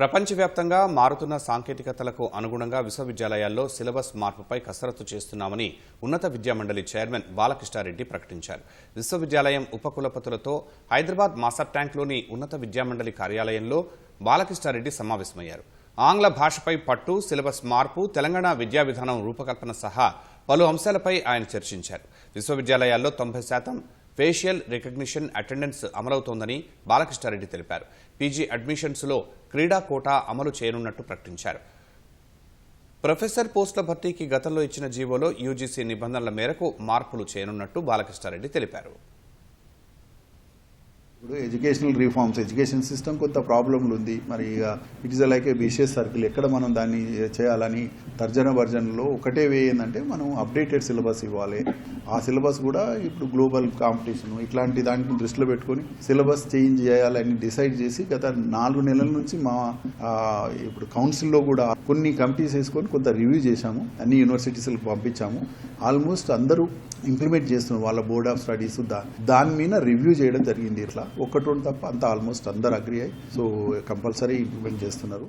ప్రపంచవ్యాప్తంగా మారుతున్న సాంకేతికతలకు అనుగుణంగా విశ్వవిద్యాలయాల్లో సిలబస్ మార్పుపై కసరత్తు చేస్తున్నామని ఉన్నత విద్యామండలి చైర్మన్ బాలకృష్ణారెడ్డి ప్రకటించారు. విశ్వవిద్యాలయం ఉపకులపతులతో హైదరాబాద్ మాసర్ ట్యాంక్లోని ఉన్నత విద్యామండలి కార్యాలయంలో బాలకృష్ణారెడ్డి సమావేశమయ్యారు. ఆంగ్ల భాషపై పట్టు సిలబస్ మార్పు తెలంగాణ విద్యా విధానం రూపకల్పన సహా పలు అంశాలపై ఆయన చర్చించారు. విశ్వవిద్యాలయాల్లో తొంభై శాతం ఫేషియల్ రికగ్నిషన్ అటెండెన్స్ అమలవుతోందని బాలకృష్ణారెడ్డి తెలిపారు. పీజీ అడ్మిషన్స్లో క్రీడా కోటా అమలు చేయనున్నట్టు ప్రకటించారు. ప్రొఫెసర్ పోస్టుల భర్తీకి గతంలో ఇచ్చిన జీవోలో యూజీసీ నిబంధనల మేరకు మార్పులు చేయనున్నట్టు బాలకృష్ణారెడ్డి తెలిపారు. ఇప్పుడు ఎడ్యుకేషనల్ రిఫార్మ్స్ ఎడ్యుకేషన్ సిస్టమ్ కొంత ప్రాబ్లంలు ఉంది. మరి ఇక it is like a vicious circle. ఎక్కడ మనం దాన్ని చేయాలని తర్జన వర్జన్లో ఒకటే వే ఏంటంటే మనం అప్డేటెడ్ సిలబస్ ఇవ్వాలి. ఆ సిలబస్ కూడా ఇప్పుడు గ్లోబల్ కాంపిటీషన్ ఇట్లాంటి దానికి దృష్టిలో పెట్టుకొని సిలబస్ చేంజ్ చేయాలని డిసైడ్ చేసి గత నాలుగు నెలల నుంచి మా ఇప్పుడు కౌన్సిల్లో కూడా కొన్ని కమిటీస్ వేసుకొని కొంత రివ్యూ చేశాము. అన్ని యూనివర్సిటీస్లకు పంపించాము. ఆల్మోస్ట్ అందరూ ఇంప్లిమెంట్ చేస్తున్నారు వాళ్ళ బోర్డ్ ఆఫ్ స్టడీస్ దా దాని మీద రివ్యూ చేయడం జరిగింది ఇట్లా. ఒక్కటి తప్ప అంతా ఆల్మోస్ట్ అందరు అగ్రి అయ్యి సో కంపల్సరీ ఇంప్లిమెంట్ చేస్తున్నారు.